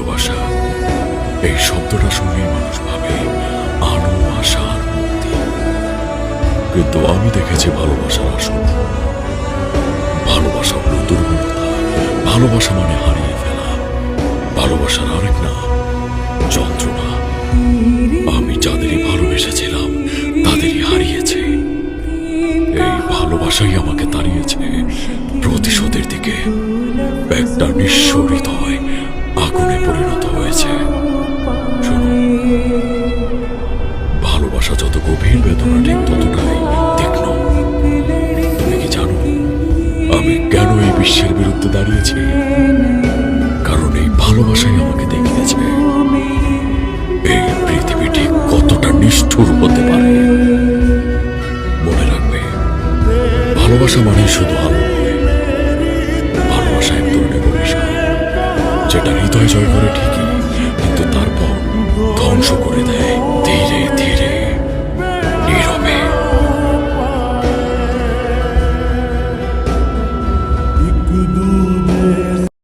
ভালোবাসা। এই শব্দটা শুনলেই মানুষ ভাবে আলো আশা আর মুক্তি। কিন্তু আমি দেখেছি ভালোবাসার আসল ভালোবাসা হলো দুর্বলতা, ভালোবাসা মানে হারিয়ে ফেলা। ভালোবাসার আরেক নাম, যন্ত্রণা। আমি যাদেরই ভালোবেসেছিলাম, তাদেরই হারিয়েছে। এই ভালোবাসাই আমাকে দাঁড়িয়েছে প্রতিশোধের দিকে। একটা নিঃস্ব হৃদয়। বেদনা ঠিক ততটাই তীক্ষ্ণ। তুমি কি জানো, আমি কেন এই বিশ্বের বিরুদ্ধে দাঁড়িয়েছি? কারণ এই ভালোবাসাই আমাকে দেখিয়েছে। এই পৃথিবীটি কতটা নিষ্ঠুর হতে পারে? মনে রাখবে, ভালোবাসা মানে শুধু আলো। ভালোবাসা এক ধরনের অভিশাপ যেটা হৃদয় জয় করে ঠিকই।